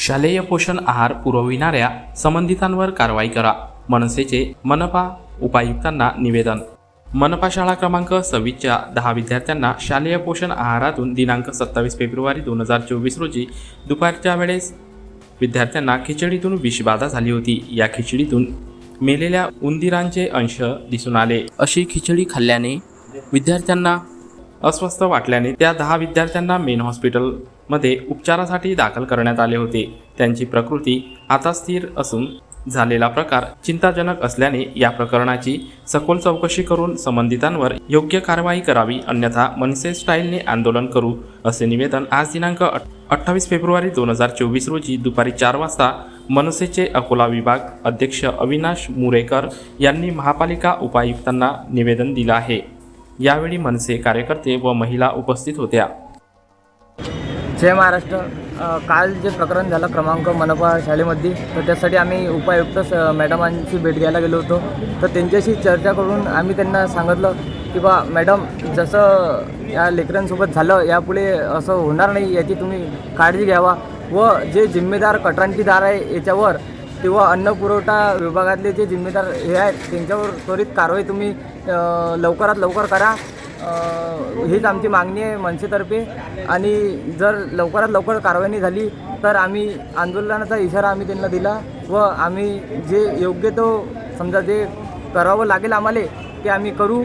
शालेय पोषण आहार पुरविणाऱ्या संबंधितांवर कारवाई करा. मनसेचे मनपा उपायुक्तांना निवेदन. मनपा शाळा क्रमांक सव्वीसच्या दहा विद्यार्थ्यांना शालेय पोषण आहारातून दिनांक सत्तावीस फेब्रुवारी दोन हजार चोवीस रोजी दुपारच्या वेळेस विद्यार्थ्यांना खिचडीतून विषबाधा झाली होती. या खिचडीतून मेलेल्या उंदिरांचे अंश दिसून आले. अशी खिचडी खाल्ल्याने विद्यार्थ्यांना अस्वस्थ वाटल्याने त्या दहा विद्यार्थ्यांना मेन हॉस्पिटलमध्ये उपचारासाठी दाखल करण्यात आले होते. त्यांची प्रकृती आता स्थिर असून झालेला प्रकार चिंताजनक असल्याने या प्रकरणाची सखोल चौकशी करून संबंधितांवर योग्य कारवाई करावी अन्यथा मनसे स्टाईलने आंदोलन करू असे निवेदन आज दिनांक अठ्ठावीस फेब्रुवारी दोन हजार चोवीस रोजी दुपारी चार वाजता मनसेचे अकोला विभाग अध्यक्ष अविनाश मुरेकर यांनी महापालिका उपायुक्तांना निवेदन दिलं आहे. यावेळी मनसे कार्यकर्ते व महिला उपस्थित होत्या. जय महाराष्ट्र. काल जे प्रकरण झालं क्रमांक मनपा शाळेमध्ये तर त्यासाठी आम्ही उपायुक्त स- मॅडमांची भेट घ्यायला गेलो होतो. तर त्यांच्याशी चर्चा करून आम्ही त्यांना सांगितलं की बा मॅडम जसं या लेकरांसोबत झालं यापुढे असं होणार नाही याची तुम्ही काळजी घ्यावा. व जे जिम्मेदार कटरांचीदार आहे याच्यावर किंवा अन्न पुरवठा विभागातले जे जिम्मेदार हे आहेत त्यांच्यावर त्वरित कारवाई तुम्ही लवकरात लवकर करा. हीच आमची मागणी आहे मनसेतर्फे. आणि जर लवकरात लवकर कारवाई नाही झाली तर आम्ही आंदोलनाचा इशारा आम्ही त्यांना दिला व आम्ही जे योग्य तो समजा जे करावं लागेल आम्हाला ते आम्ही करू.